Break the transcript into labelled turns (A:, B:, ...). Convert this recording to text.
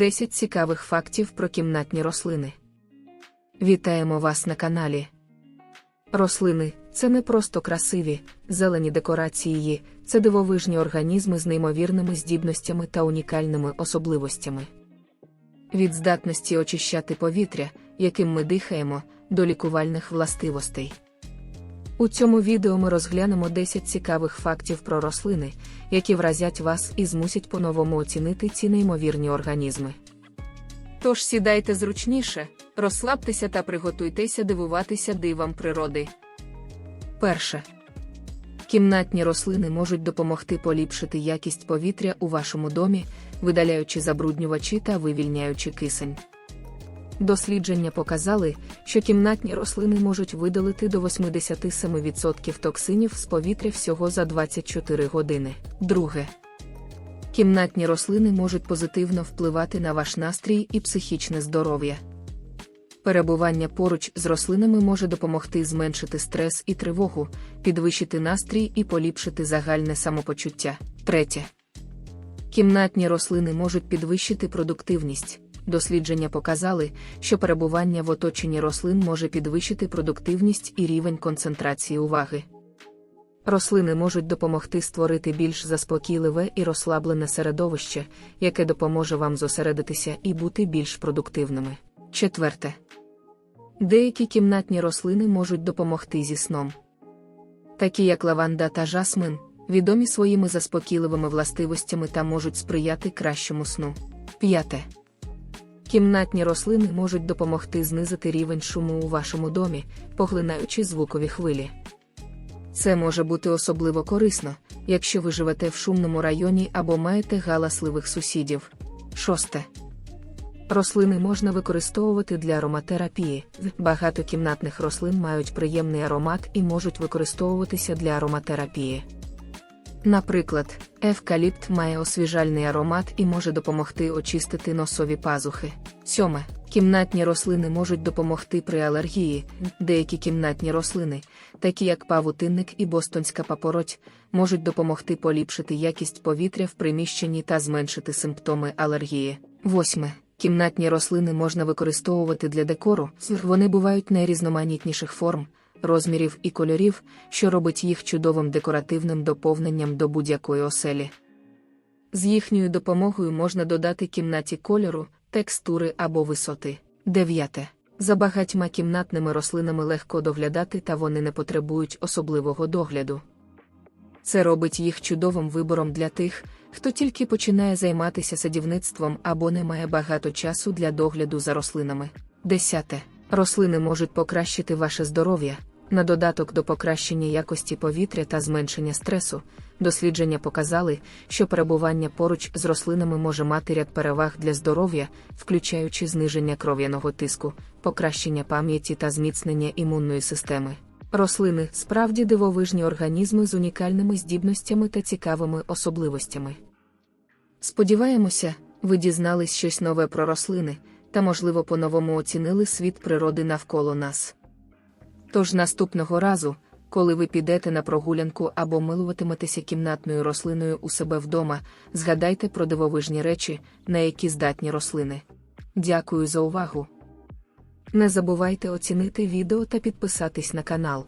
A: 10 цікавих фактів про кімнатні рослини. Вітаємо вас на каналі. Рослини це не просто красиві, зелені декорації, це дивовижні організми з неймовірними здібностями та унікальними особливостями. Від здатності очищати повітря, яким ми дихаємо, до лікувальних властивостей. У цьому відео ми розглянемо 10 цікавих фактів про рослини, які вразять вас і змусять по-новому оцінити ці неймовірні організми. Тож сідайте зручніше, розслабтеся та приготуйтеся дивуватися дивам природи. Перше. Кімнатні рослини можуть допомогти поліпшити якість повітря у вашому домі, видаляючи забруднювачі та вивільняючи кисень. Дослідження показали, що кімнатні рослини можуть видалити до 87% токсинів з повітря всього за 24 години. Друге. Кімнатні рослини можуть позитивно впливати на ваш настрій і психічне здоров'я. Перебування поруч з рослинами може допомогти зменшити стрес і тривогу, підвищити настрій і поліпшити загальне самопочуття. Третє. Кімнатні рослини можуть підвищити продуктивність. Дослідження показали, що перебування в оточенні рослин може підвищити продуктивність і рівень концентрації уваги. Рослини можуть допомогти створити більш заспокійливе і розслаблене середовище, яке допоможе вам зосередитися і бути більш продуктивними. Четверте. Деякі кімнатні рослини можуть допомогти зі сном. Такі як лаванда та жасмин, відомі своїми заспокійливими властивостями та можуть сприяти кращому сну. П'яте. Кімнатні рослини можуть допомогти знизити рівень шуму у вашому домі, поглинаючи звукові хвилі. Це може бути особливо корисно, якщо ви живете в шумному районі або маєте галасливих сусідів. Шосте. Рослини можна використовувати для ароматерапії. Багато кімнатних рослин мають приємний аромат і можуть використовуватися для ароматерапії. Наприклад, евкаліпт має освіжальний аромат і може допомогти очистити носові пазухи. Сьоме. Кімнатні рослини можуть допомогти при алергії. Деякі кімнатні рослини, такі як павутинник і бостонська папороть, можуть допомогти поліпшити якість повітря в приміщенні та зменшити симптоми алергії. Восьме. Кімнатні рослини можна використовувати для декору, вони бувають найрізноманітніших форм, розмірів і кольорів, що робить їх чудовим декоративним доповненням до будь-якої оселі. З їхньою допомогою можна додати кімнаті кольору, текстури або висоти. Дев'яте. За багатьма кімнатними рослинами легко доглядати та вони не потребують особливого догляду. Це робить їх чудовим вибором для тих, хто тільки починає займатися садівництвом або не має багато часу для догляду за рослинами. Десяте. Рослини можуть покращити ваше здоров'я, на додаток до покращення якості повітря та зменшення стресу. Дослідження показали, що перебування поруч з рослинами може мати ряд переваг для здоров'я, включаючи зниження кров'яного тиску, покращення пам'яті та зміцнення імунної системи. Рослини справді дивовижні організми з унікальними здібностями та цікавими особливостями. Сподіваємося, ви дізнались щось нове про рослини та, можливо, по-новому оцінили світ природи навколо нас. Тож наступного разу, коли ви підете на прогулянку або милуватиметеся кімнатною рослиною у себе вдома, згадайте про дивовижні речі, на які здатні рослини. Дякую за увагу! Не забувайте оцінити відео та підписатись на канал.